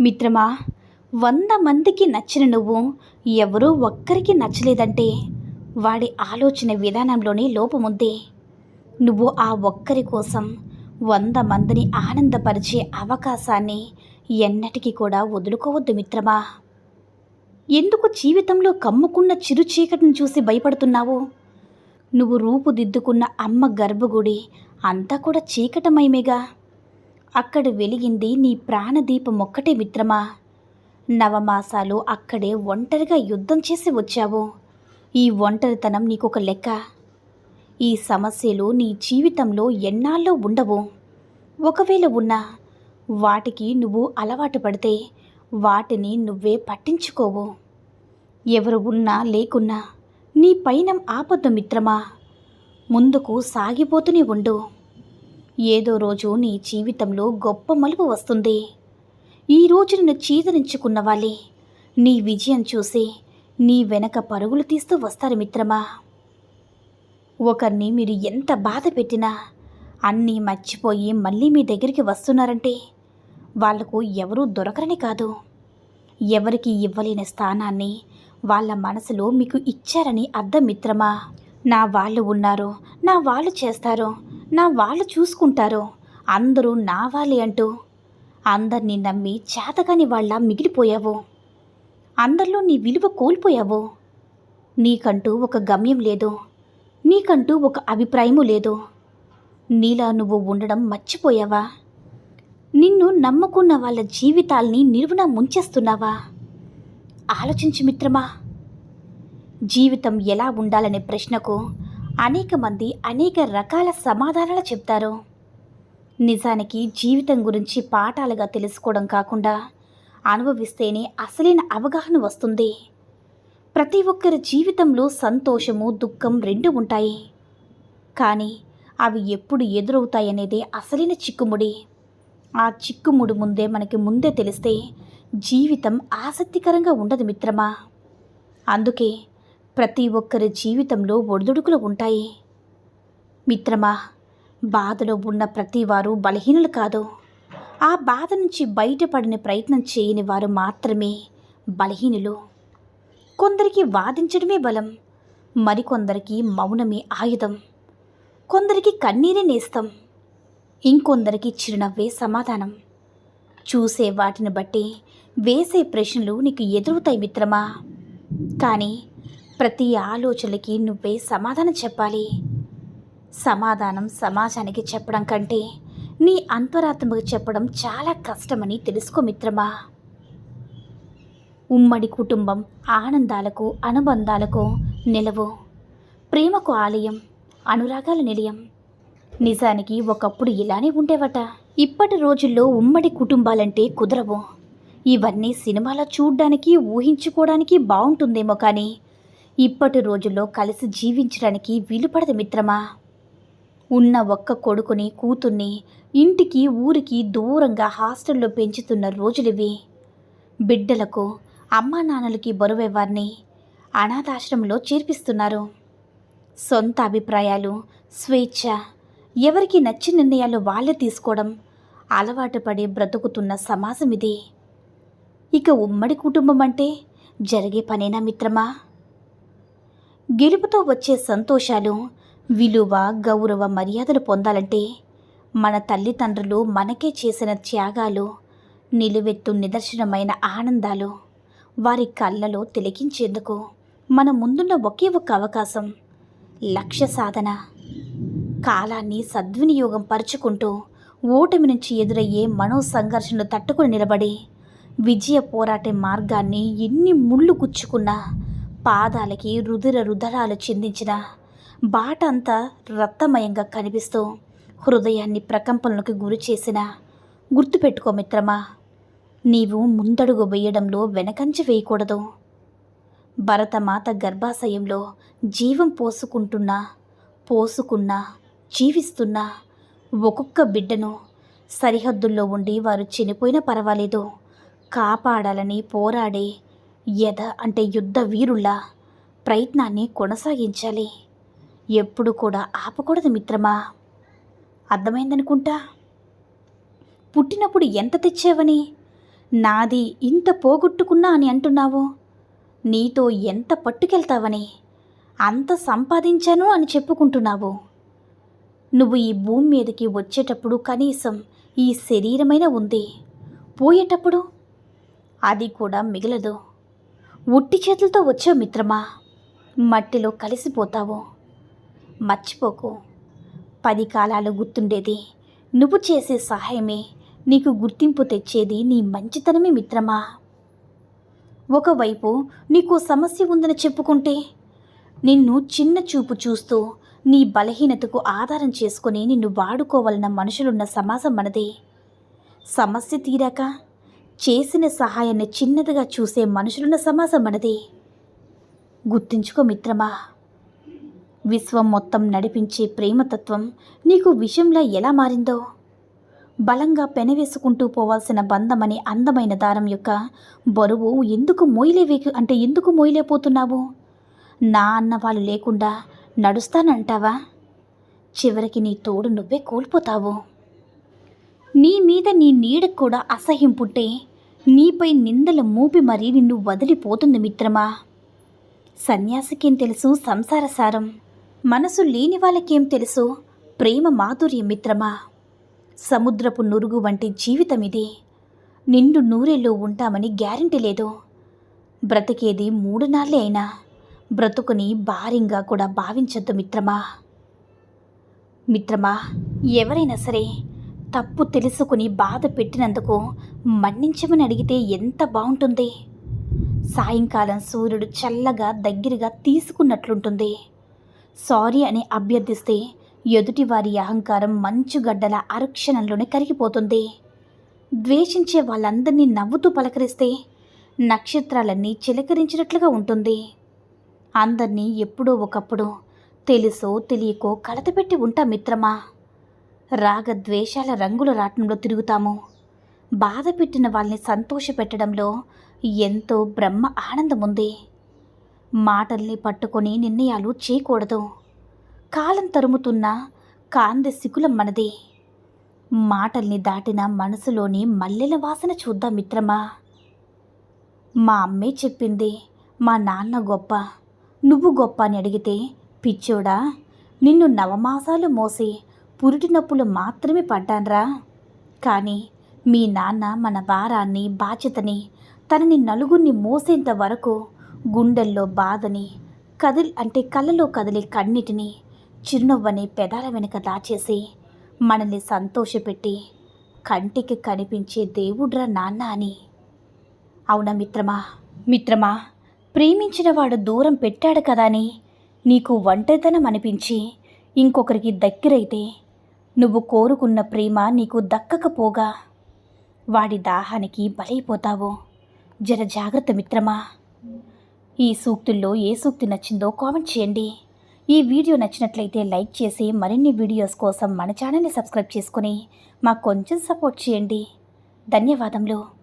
మిత్రమా వంద మందికి నచ్చిన నువ్వు ఎవరూ ఒక్కరికి నచ్చలేదంటే వాడి ఆలోచన విధానంలోనే లోపముంది. నువ్వు ఆ ఒక్కరి కోసం వంద మందిని ఆనందపరిచే అవకాశాన్ని ఎన్నటికీ కూడా వదులుకోవద్దు మిత్రమా. ఎందుకు జీవితంలో కమ్ముకున్న చిరు చీకటిని చూసి భయపడుతున్నావు? నువ్వు రూపుదిద్దుకున్న అమ్మ గర్భగుడి అంతా కూడా చీకటమయమేగా. అక్కడ వెలిగింది నీ ప్రాణదీపం ఒక్కటే మిత్రమా? నవమాసాలు అక్కడే ఒంటరిగా యుద్ధం చేసి వచ్చావు. ఈ ఒంటరితనం నీకొక లెక్క. ఈ సమస్యలు నీ జీవితంలో ఎన్నాళ్ళో ఉండవు. ఒకవేళ ఉన్నా వాటికి నువ్వు అలవాటు పడితే వాటిని నువ్వే పట్టించుకోవు. ఎవరు ఉన్నా లేకున్నా నీ పైన ఆపద్దు మిత్రమా. ముందుకు సాగిపోతూనే ఉండు. ఏదో రోజు నీ జీవితంలో గొప్ప మలుపు వస్తుంది. ఈ రోజు నిన్ను చీదరించుకున్న వాళ్ళే. నీ విజయం చూసి నీ వెనక పరుగులు తీస్తూ వస్తారు మిత్రమా. ఒకరిని మీరు ఎంత బాధ పెట్టినా అన్నీ మర్చిపోయి మళ్ళీ మీ దగ్గరికి వస్తున్నారంటే వాళ్ళకు ఎవరూ దొరకరని కాదు. ఎవరికి ఇవ్వలేని స్థానాన్ని వాళ్ళ మనసులో మీకు ఇచ్చారని అర్థం మిత్రమా. నా వాళ్ళు ఉన్నారు నా వాళ్ళు చేస్తారు. నా వాళ్ళు చూసుకుంటారు? అందరూ నావాలి అంటూ. అందరినీ నమ్మి చేతగాని వాళ్ళ మిగిలిపోయావు? అందరిలో నీ విలువ కోల్పోయావు? నీకంటూ ఒక గమ్యం లేదు? నీకంటూ ఒక అభిప్రాయము లేదు? నీలా నువ్వు ఉండడం మర్చిపోయావా? నిన్ను నమ్ముకున్న వాళ్ళ జీవితాల్ని నిలువున ముంచేస్తున్నావా? ఆలోచించు మిత్రమా. జీవితం ఎలా ఉండాలనే ప్రశ్నకు అనేక మంది అనేక రకాల సమాధానాలు చెప్తారు. నిజానికి జీవితం గురించి పాఠాలుగా తెలుసుకోవడం కాకుండా అనుభవిస్తేనే అసలైన అవగాహన వస్తుంది. ప్రతి ఒక్కరి జీవితంలో సంతోషము దుఃఖం రెండు ఉంటాయి. కానీ అవి ఎప్పుడు ఎదురవుతాయనేదే అసలైన చిక్కుముడి. ఆ చిక్కుముడి ముందే మనకి ముందే తెలిస్తే జీవితం ఆసక్తికరంగా ఉండదు మిత్రమా. అందుకే ప్రతి ఒక్కరి జీవితంలో ఒడిదుడుకులు ఉంటాయి. మిత్రమా బాధలో ఉన్న ప్రతివారు బలహీనులు కాదు. ఆ బాధ నుంచి బయటపడిన ప్రయత్నం చేయని వారు మాత్రమే బలహీనులు. కొందరికి వాదించడమే బలం మరికొందరికి మౌనమే ఆయుధం. కొందరికి కన్నీరే నేస్తం ఇంకొందరికి చిరునవ్వే సమాధానం. చూసే వాటిని బట్టి వేసే ప్రశ్నలు నీకు ఎదురుతాయి మిత్రమా. కానీ ప్రతి ఆలోచనలకి నువ్వే సమాధానం చెప్పాలి. సమాధానం సమాజానికి చెప్పడం కంటే నీ అంతరాత్మకు చెప్పడం చాలా కష్టమని తెలుసుకో మిత్రమా. ఉమ్మడి కుటుంబం ఆనందాలకు అనుబంధాలకు నిలవు. ప్రేమకు ఆలయం అనురాగాల నిలయం. నిజానికి ఒకప్పుడు ఇలానే ఉండేవట. ఇప్పటి రోజుల్లో ఉమ్మడి కుటుంబాలంటే కుదరవు. ఇవన్నీ సినిమాలో చూడ్డానికి ఊహించుకోవడానికి బాగుంటుందేమో కానీ ఇప్పటి రోజుల్లో కలిసి జీవించడానికి వీలుపడదు మిత్రమా? ఉన్న ఒక్క కొడుకుని కూతుర్ని ఇంటికి ఊరికి దూరంగా హాస్టల్లో పెంచుతున్న రోజులివి. బిడ్డలకు అమ్మా నాన్నలకి బరువే అనాథాశ్రమంలో చేర్పిస్తున్నారు. సొంత అభిప్రాయాలు స్వేచ్ఛ ఎవరికి నచ్చిన నిర్ణయాలు వాళ్ళే తీసుకోవడం అలవాటు పడి బ్రతుకుతున్న సమాజం ఇది. ఇక ఉమ్మడి కుటుంబం అంటే జరిగే పనేనా మిత్రమా? గెలుపుతో వచ్చే సంతోషాలు విలువ గౌరవ మర్యాదలు పొందాలంటే మన తల్లిదండ్రులు మనకే చేసిన త్యాగాలు నిలువెత్తు నిదర్శనమైన ఆనందాలు వారి కళ్ళలో తిలకించేందుకు మన ముందున్న ఒకే ఒక అవకాశం లక్ష్య సాధన. కాలాన్ని సద్వినియోగం పరుచుకుంటూ ఓటమి నుంచి ఎదురయ్యే మనో సంఘర్షణలు తట్టుకుని నిలబడి విజయ పోరాట మార్గాన్ని ఎన్ని ముళ్ళు గుచ్చుకున్నా పాదాలకి రుధిర రుధరాలు చిందించిన బాట అంతా రక్తమయంగా కనిపిస్తూ హృదయాన్ని ప్రకంపనలకు గురి చేసిన. గుర్తుపెట్టుకో మిత్రమా నీవు ముందడుగు వేయడంలో వెనకంజ వేయకూడదు. భరతమాత గర్భాశయంలో జీవం పోసుకుంటున్నా పోసుకున్నా జీవిస్తున్నా ఒక్కొక్క బిడ్డను సరిహద్దుల్లో ఉండి వారు చనిపోయినా పర్వాలేదు. కాపాడాలని పోరాడే యథ అంటే యుద్ధ వీరుల్లా ప్రయత్నాన్ని కొనసాగించాలి. ఎప్పుడు కూడా ఆపకూడదు మిత్రమా? అర్థమైందనుకుంటా? పుట్టినప్పుడు ఎంత తెచ్చావని? నాది ఇంత పోగొట్టుకున్నా అని అంటున్నావు. నీతో ఎంత పట్టుకెళ్తావని? అంత సంపాదించాను అని చెప్పుకుంటున్నావు. నువ్వు ఈ భూమి మీదకి వచ్చేటప్పుడు కనీసం ఈ శరీరమైన ఉంది. పోయేటప్పుడు? అది కూడా మిగలదు. ఉట్టి చేతులతో వచ్చావు మిత్రమా. మట్టిలో కలిసిపోతావు. మర్చిపోకు. పది కాలాలు గుర్తుండేది. నువ్వు చేసే సహాయమే. నీకు గుర్తింపు తెచ్చేది నీ మంచితనమే మిత్రమా. ఒకవైపు నీకు సమస్య ఉందని చెప్పుకుంటే నిన్ను చిన్న చూపు చూస్తూ నీ బలహీనతకు ఆధారం చేసుకుని నిన్ను వాడుకోవాలన్న మనుషులున్న సమాజం మనది. సమస్య తీరాక చేసిన సహాయాన్ని చిన్నదిగా చూసే మనుషులున్న సమాజం మనది గుర్తుంచుకో మిత్రమా విశ్వం మొత్తం నడిపించే ప్రేమతత్వం నీకు విషయంలో ఎలా మారిందో? బలంగా పెనవేసుకుంటూ పోవాల్సిన బంధమని అందమైన దారం యొక్క బరువు ఎందుకు మోయలేవే అంటే ఎందుకు మోయలేకపోతున్నావు? నా అన్న వాళ్ళు లేకుండా నడుస్తానంటావా? చివరికి నీ తోడు నువ్వే కోల్పోతావు. నీ మీద నీ నీడకు కూడా అసహ్యం పుట్టే నీపై నిందల మూపి మరీ నిన్ను వదిలిపోతుంది మిత్రమా? సన్యాసికేం తెలుసు? సంసార సారం. మనసు లేని వాళ్ళకేం తెలుసు? ప్రేమ మాధుర్యం మిత్రమా? సముద్రపు నురుగు వంటి జీవితం ఇది నిండు నూరేళ్ళు ఉంటామని గ్యారంటీ లేదు. బ్రతికేది మూడు నాళ్ళే అయినా. బ్రతుకుని భారీగా కూడా భావించద్దు మిత్రమా? మిత్రమా ఎవరైనా సరే తప్పు తెలుసుకుని బాధ పెట్టినందుకు మన్నించమని అడిగితే ఎంత బాగుంటుంది? సాయంకాలం సూర్యుడు చల్లగా దగ్గరగా తీసుకున్నట్లుంటుంది. సారీ అని అభ్యర్థిస్తే ఎదుటివారి అహంకారం మంచుగడ్డల అరక్షణంలోనే కరిగిపోతుంది. ద్వేషించే వాళ్ళందరినీ నవ్వుతూ పలకరిస్తే నక్షత్రాలన్నీ చిలకరించినట్లుగా ఉంటుంది. అందరినీ ఎప్పుడో ఒకప్పుడు తెలుసో తెలియకో కలతపెట్టి ఉంటా మిత్రమా? రాగద్వేషాల రంగుల రాట్నంలో తిరుగుతాము. బాధ పెట్టిన వాళ్ళని సంతోషపెట్టడంలో ఎంతో బ్రహ్మ ఆనందం ఉంది మాటల్ని పట్టుకొని నిర్ణయాలు చేయకూడదు. కాలం తరుముతున్న కాందె సికులం మనది. మాటల్ని దాటిన మనసులోని మల్లెల వాసన చూద్దాం మిత్రమా. మా అమ్మే చెప్పింది మా నాన్న గొప్ప. నువ్వు గొప్ప అని అడిగితే పిచ్చోడా నిన్ను నవమాసాలు మోసి పురిటి నొప్పులు మాత్రమే పడ్డాన్రా. కానీ మీ నాన్న మన భారాన్ని బాధ్యతని తనని నలుగురిని మోసేంత వరకు గుండెల్లో బాధని కదిలి అంటే కళ్ళలో కదిలే కన్నిటిని చిరునవ్వని పెదాల వెనుక దాచేసి మనల్ని సంతోషపెట్టి కంటికి కనిపించే దేవుడ్రా నాన్న అని. అవునా మిత్రమా? మిత్రమా ప్రేమించిన వాడు దూరం పెట్టాడు కదా అని నీకు ఒంటరితనం అనిపించి ఇంకొకరికి దగ్గరైతే నువ్వు కోరుకున్న ప్రేమ నీకు దక్కకపోగా. వాడి దాహానికి బలైపోతావు. జర జాగ్రత్త మిత్రమా. ఈ సూక్తుల్లో ఏ సూక్తి నచ్చిందో కామెంట్ చేయండి. ఈ వీడియో నచ్చినట్లయితే లైక్ చేసి మరిన్ని వీడియోస్ కోసం మన ఛానల్ని సబ్స్క్రైబ్ చేసుకుని మాకు కొంచెం సపోర్ట్ చేయండి. ధన్యవాదములు.